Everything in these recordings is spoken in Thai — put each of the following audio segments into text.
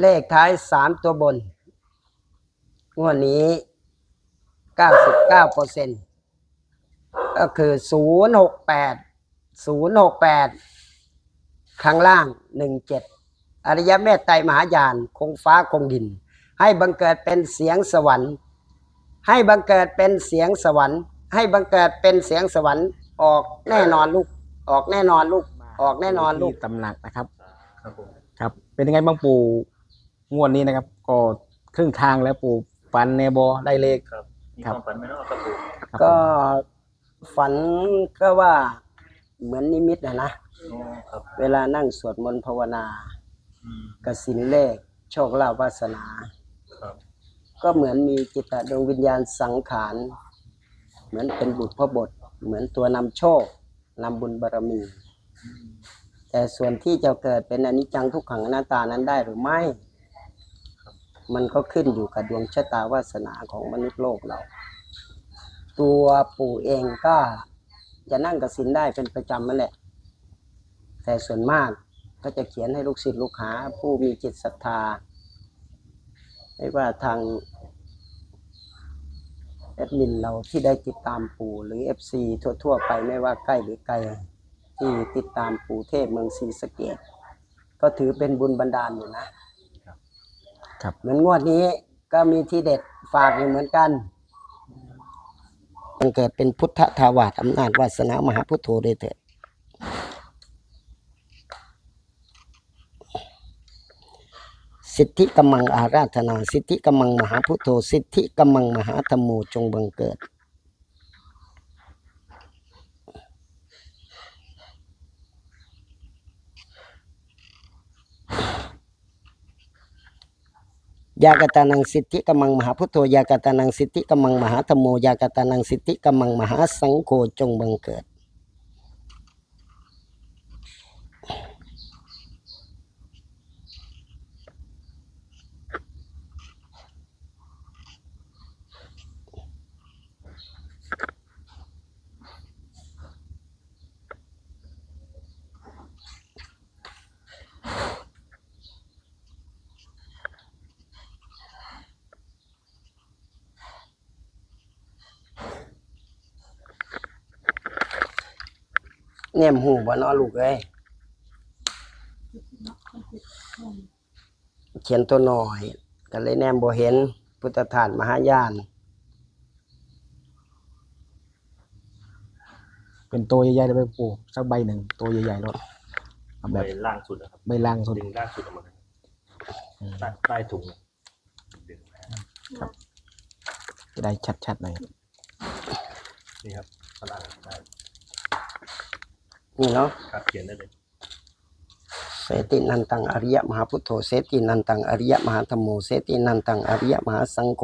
เลขท้ายสามตัวบน งวดนี้99เก้าเปอร์เซ็นก็คือ068 068ข้างล่าง17อริยเมตไตรมหายาน คงฟ้าคงดิน ให้บังเกิดเป็นเสียงสวรรค์ ให้บังเกิดเป็นเสียงสวรรค์ ให้บังเกิดเป็นเสียงสวรรค์ออกแน่นอนลูก ออกแน่นอนลูก ออกแน่นอนลูกตีตำหนักนะครับ ครับ เป็นยังไงบ้างปู่ งวดนี้นะครับ ก็ครึ่งทางแล้วปู่ฟันเนบอได้เลข ครับมีครับความฝันไหมเนาะครับผมครับก็ผมฝันก็ว่าเหมือนนิมิตนะนะ อ๋อครับเวลานั่งสวดมนต์ภาวนาอืมกสินเลข โชคลาภวาสนา ครับก็เหมือนมีจิตตดวงวิญญาณสังขาร เหมือนเป็นบุตรพระบท เหมือนตัวนำโชคนำบุญบารมี แต่ส่วนที่จะเกิดเป็นอนิจจังทุกขังอนัตตานั้นได้หรือไม่ มันก็ขึ้นอยู่กับดวงชะตาวาสนาของมนุษย์โลกเรา ตัวปู่เองก็จะนั่งกสินได้เป็นประจำนั่นแหละ แต่ส่วนมากก็จะเขียนให้ลูกศิษย์ลูกหา ผู้มีจิตศรัทธาไม่ว่าทางแอดมินเราที่ได้ติดตามปู่หรือ FC ทั่ว ๆ ไปไม่ว่าใกล้หรือไกลที่ติดตามปู่เทพเมืองศรีสะเกดก็ถือเป็นบุญบันดาลอยู่นะ ครับ เหมือนงวดนี้ก็มีที่เด็ดฝากอยู่เหมือนกันมันเกิดเป็นพุทธทาวาสอำนาจวาสนามหาพุทโธด้วยเถิดสิทธิกำมังอาราธนา สิทธิกำมังมหาพุทโธ สิทธิกำมังมหาธรรมโมจงบังเกิด ยากตานังสิทธิกมังมหาพุทโธยากตานังสิทธิกมังมหาธรรมโมยากตานังสิทธิกมังมหาสังโฆจงบังเกิด แนมหูบ่เนอลูกเอ้ยเขียนตัวหน่อยก็เลยแนมบ่เห็น พุทธทาสมหายาน เป็นตัวใหญ่ๆเลยไหมปู่สักใบหนึ่งตัวใหญ่ๆแล้วเอาใบแบบล่างสุดนะครับใบล่างสุด ดึงล่างสุดออกมาเลยอืม ใต้ใต้ถุงดึงจะได้ชัดๆหน่อยนี่ครับข้างล่างได้ นี่เนาะครับเขียนได้เลยเสตินันตังอริยมหาพุทโธเสตินันตังอริยมหาธรรมโมเสตินันตังอริยมหาสังโฆ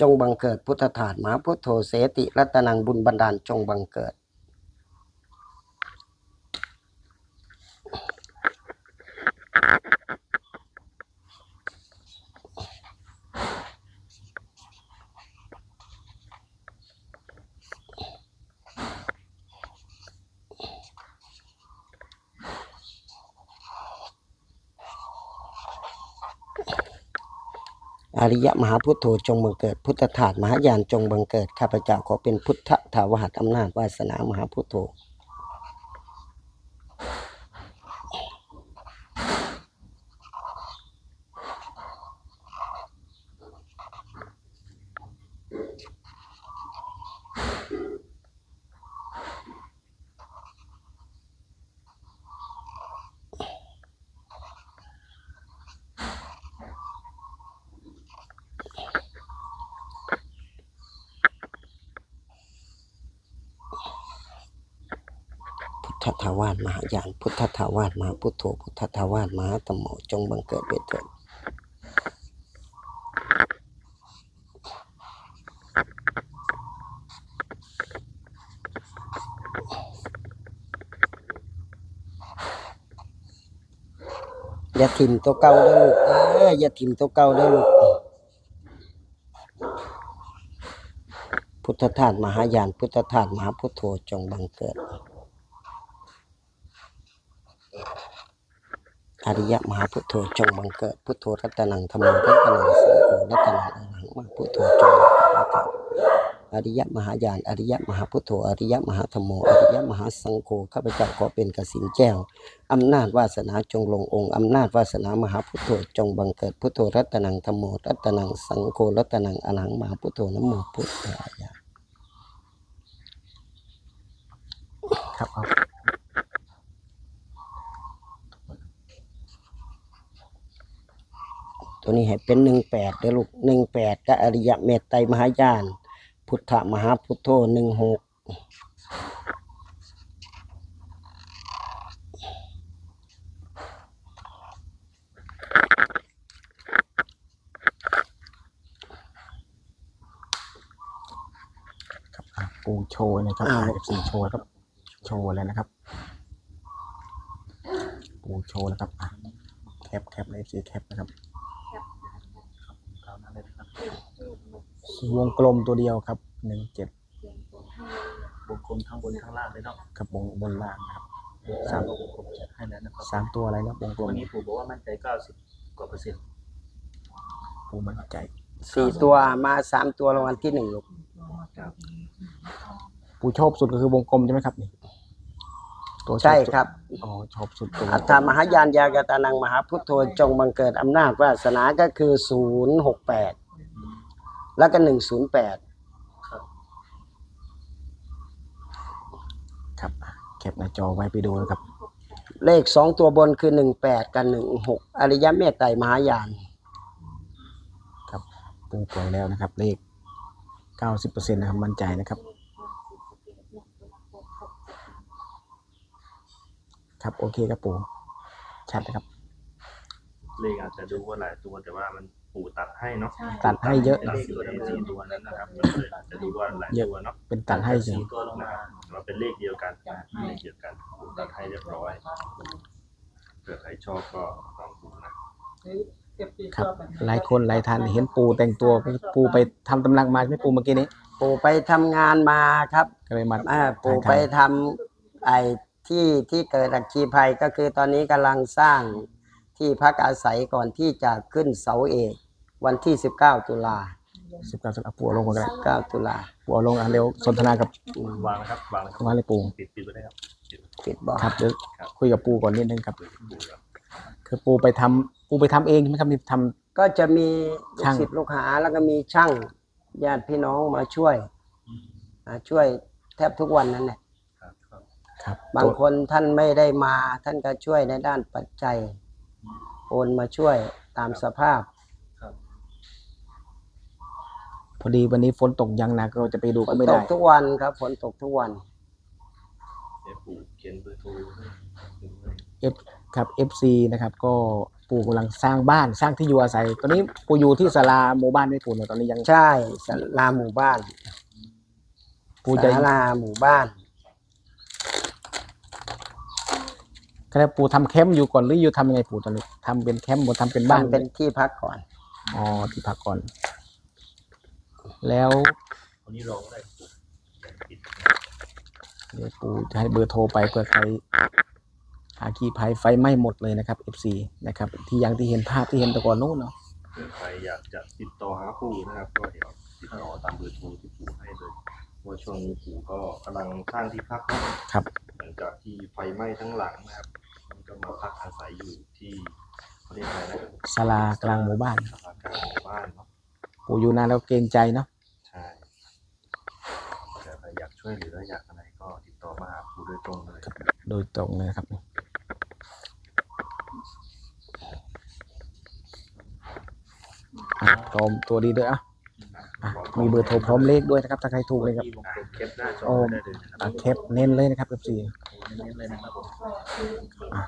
จงบังเกิดพุทธทาสมหาพุทโธเสติรัตนังบุญบันดาลจงบังเกิด อริยมหาพุทโธจงบังเกิด พุทธทาสมหายานจงบังเกิดข้าพเจ้าขอเป็นพุทธทาวหัตอำนาจวาสนามหาพุทโธ พุ ทธทาวาสมหายาน พุทธทาวาสมหาพุทโธพุทธทาวาสมหาธรรมโมจงบังเกิดด้วยเถิดอย่าถิ่มตัวเก่าเด้อลูกเอออย่าถิ่มตัวเก่าเด้อลูกพุทธทาสมหายาน พุทธทาสมหาพุทโธจงบังเกิด อริยมหาพุทโธจงบังเกิดพุทโธรัตนังธรรมรัตนังสังโฆรัตนังอรหังมาพุทโธจงบังเกิดอริยมหายานอริยมหาพุทโธอริยมหาธรรมโมอริยมหาสังโฆข้าพเจ้าขอเป็นกสินแก้วอำนาจวาสนาจงลงองค์อำนาจวาสนามหาพุทโธจงบังเกิดพุทโธรัตนังธรรมโมรัตนังสังโฆรัตนังอรหังมหาพุทโธนโมพุทธายะครับเอา ตัวนี้ให้เป็นหนึ่งแปดเด้อลูกหนึ่งแปดก็อริยเมตไตรมหายาน พุทธมหาพุทโธหนึ่งหกอะปูโชว์นะครับเอฟซีโชว์ครับ โชว์เลยนะครับ ปูโชว์นะครับอะแคปแคปเอฟซีแคปนะครับ ตามนั้นเลยนะครับ วงกลมตัวเดียวครับหนึ่งเจ็ดวงกลมทั้งบนทั้งล่างเลยเนาะกับบนบนล่างนะครับสามวงกลมจัดให้แล้วนะครับสามตัวอะไรนะวงกลมวันนี้ปู่บอกว่ามั่นใจเก้าสิบกว่าเปอร์เซ็นต์ปูมั่นใจสี่ตัวมาสามตัวรางวัลที่หนึ่งลูกครับปูชอบสุดก็คือวงกลมใช่ไหมครับนี่ตัวชอใช่สุดครับ อ๋อ ชอบสุดตัวอัตถามหายานยากตานังมหาพุทโธจงบังเกิดอำนาจวาสนาก็คือศูนย์หกแปด แล้วก็หนึ่งศูนย์แปดครับครับอะแคปหน้าจอไว้ไปดูนะครับ เลขสองตัวบนคือหนึ่งแปดกับหนึ่งหกอริยเมตไตรมหายาน ครับปูปล่อยแล้วนะครับ เลขเก้าสิบเปอร์เซ็นต์นะครับมั่นใจนะครับ ครับโอเคครับปูชัดนะครับ เลขอาจจะดูว่าหลายตัวแต่ว่ามัน ปู่ตัดให้เนาะตัดให้เยอะตัดสี่สี่ตัวนั้นนะครับมันเลยอาจจะดูว่าหลายตัวเนาะเป็นตัดให้เฉยสี่ตัวลงมาเราเป็นเลขเดียวกันเลขเดียวกันปู่ตัดให้เรียบร้อยเผื่อใครชอบก็ลองดูนะครับหลายคนหลายท่านเห็นปูแต่งตัวปูไปทำตำลังมาใช่ไหมปูเมื่อกี้นี้ปู่ไปทำงานมาครับก็เลยมาอ่าปู่ถ่ายไปททำไอ้ที่ที่เกิดอัคคีภัยก็คือตอนนี้กำลังสร้างที่พักอาศัยก่อนที่จะขึ้นเสาเอก วันที่ 19 ตุลาำสิบเก้าสิบปูเอาลงมากัน9ตุลาปูเอาลงอะเร็วสนทนากับอืมวางนะครับ วางนะครับว่าเลยปูปิดปิดไว้ได้ครับปิดปิดบอกครับเดี๋ยวคุยกับปูก่อนนิดนึงครับเปิดปู่ครับคือปูไปทำปูไปทำเองใช่ไหมครับนี่ทำ ก็จะมีลูกช่าง ศิษย์ลูกหาแล้วก็มีช่างญาติพี่น้องมาช่วยมาช่วยแทบทุกวันนั่นแหละครับครับครับบางคนท่านไม่ได้มาท่านก็ช่วยในด้านปัจจัย โอนมาช่วยตามสภาพ ครับ พ อดีวันนี้ฝนตกอยังหนักเราจะไปดูฝก็นไม่ตได้กทุกวันครับฝนตกทุกวัน เดี๋ยวปู่เขียนเบอร์โทรให้ดูไว้เอฟครับ FC นะครับ ก็ปู่กำลังสร้างบ้านสร้างที่อยู่อาศัย ตอนนี้ปู่อยู่ที่ศาลาหมู่บ้านไม่ปู่เนี่ยตอนนี้ยังใช่ศาลาหมู่บ้านปู่จะศาลาหมู่บ้านก็แล้วปู่ทำแคมป์อยู่ก่อนหรืออยู่ทำยังไงปู่ตอนนี้ทำเป็นแคมป์หรือทำเป็นบ้านทำเป็นที่พักก่อน อ๋อที่พักก่อน แล้วคนนี้รอก็ได้ปู่ปิดเดี๋ยวปู่จะให้เบอร์โทรไปเพื่อใครหาคีภัยไฟไหม้หมดเลยนะครับ FC นะครับ ที่ยังที่เห็นภาพที่เห็นแต่ก่อนนู้นเนาะเผื่อใครอยากจะติดต่อหาปู่นะครับก็เดี๋ยวติดต่อตามเบอร์โทรที่ปู่ให้เลยเพราะว่าช่วงนี้ปู่ก็กำลังสร้างที่พักเนาะครับหลังจากที่ไฟไหม้ทั้งหลังนะครับมันก็มาพักอาศัยอยู่ที่เขาเรียกอะไรนะศาลากลางหมู่บ้านศาลากลางหมู่บ้านเนาะ ปู่อยู่นานแล้วเกรงใจเนาะใช่แต่ใครอยากช่วยเหลืออยากอะไรก็ติดต่อมาหาปู่โดยตรงเลยโดยตรงเลยนะครับอะพร้อมตัวดีด้วยอะอะมีเบอร์โทรพร้อมเลขด้วยนะครับถ้าใครถูกเลยครับที่วงกลมเก็บหน้าจอโอ้ไว้ได้เลยนะครับอะแคปเน้นเลยนะครับ FC เน้นๆเลยนะครับผมอะ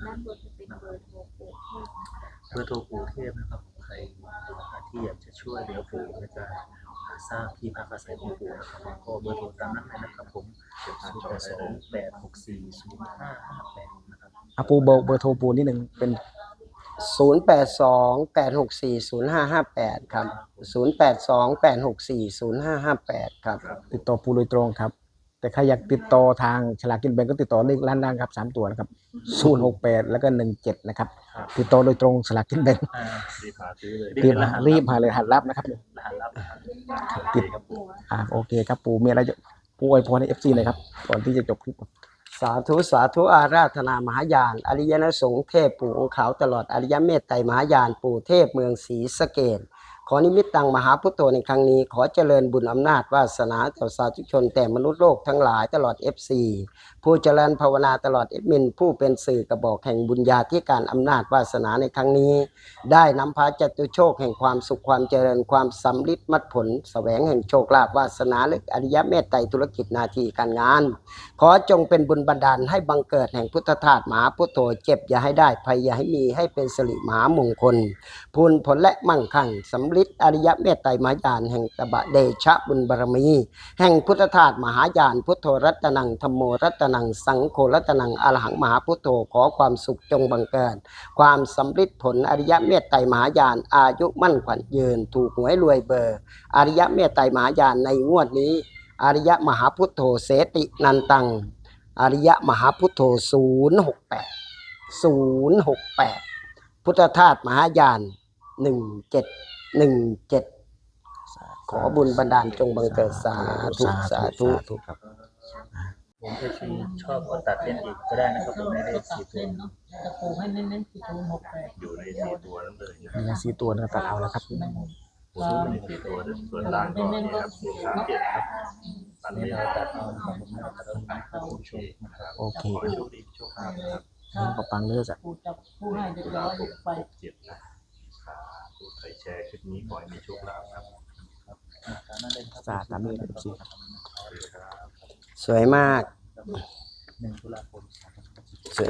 ด้านบนจะเป็นเบอร์โทรปู่เทพนะคะเพื่อโทรปู่เทพนะครับใคร ที่อยากจะช่วยเหลือปู่ในการสร้างที่พักอาศัยของปู่นะครับก็เบอร์โทรตามนั้นเลยนะครับผมศูนย์แปดสองแปดหกสี่ศูนย์ห้าห้าแปดนะครับอะปูเบอร์เบอร์โทรปูนิดหนึ่งเป็น0828640558ครับ0828640558ครับติดต่อปูโดยตรงครับ แต่ใครอยากติดต่อทางฉลากกินแบ่งก็ติดต่อเลขร้านดังครับสามตัวนะครับศูนย์หกแปดแล้วก็หนึ่งเจ็ดนะครับครับ ติดต่อโดยตรงสลากกินแบ่งอ่ารีบหาซื้อเลยรีบมารีบมาเลยหัดรับนะครับรหัสลับนะครับติดอ่าโอเคครับปู่มีอะไรจะปู่อวยพรให้เอฟซีหน่อยครับก่อนที่จะจบคลิปสาธุสาธุอาราธนามหายาน อริยนสงฆ์เทพปู่องค์ขาวตลอดอริยเมตไตรมหายาน ปู่เทพเมืองศรีสะเกด ขอนิมิตตังมหาพุทโธในครั้งนี้ ขอเจริญบุญอำนาจวาสนาต่อสาธุชน แต่มนุษย์โลกทั้งหลายตลอด FC ผู้เจริญภาวนาตลอดเอดมิน ผู้เป็นสื่อกระบอกแห่งบุญญาธิการอำนาจวาสนาในครั้งนี้ ได้นำพาจตุโชคแห่งความสุขความเจริญความสำลิดมัดผลสแสวงแห่งโชคลาภวาสนาและอริยเมตไตรธุรกิจนาทีการงาน ขอจงเป็นบุญบันดาลให้บังเกิดแห่งพุทธทาสมหาพุทโธเจ็บอย่าให้ได้ภัยอย่าให้มีให้เป็นสิริมหามงคลพูนผลและมั่งคั่งสำลิดอริยเมตไตรมายานแห่งตบะเดชะบุญบารมี แห่งพุทธทาสมหายาน พุทโธรัตนังธรรมโมรัตนัง สังโฆรัตนังอรหังมหาพุทโธขอความสุขจงบังเกิด ความสำลิดผลอริยเมตไตรมหายาน อายุมั่นขวัญยืน ถูกหวยรวยเบอร์ อริยเมตไตรมหายานในงวดนี้ อริยมหาพุทโธเสตินันตัง อริยมหาพุทโธศูนย์หกแปดศูนย์หกแปดพุทธทาสมหายานหนึ่งเจ็ด หนึ่งเจ็ดขอบุญบันดาลจงบังเกิดสาธุสาธุธุครับผมถ้าชีชอบก็ตัดเล่นอีกก็ได้นะครับผมในเลขสี่ตัวเส้นเนาะจะปูให้เน้นๆคือศูนย์หกแปดอยู่ในสี่ตัวนั้นเลยนะมีสี่ตัวนะตัดเอาแล้วครับผมซื้อในสี่ตัวนะส่วนล่างก็เนี่ยครับหนึ่งสามเจ็ดครับตัดนี่ไม่เราได้ตัดเอานะครับผมเราตัดเอาให้ผู้ชมนะครับโอเคขอให้โชคดีโชคดีนะครับนี่ก็ปังเลือดอะปูจับผู้ให้เรียบร้อยไปเจ็ดนะ ดูใครแชร์คลิปนี้ขอให้มีโชคลาภครับตามนั้นเลยครับสาธุตามนี้นะ FC ครับสวยมาก หนึ่งตุลาคม สวย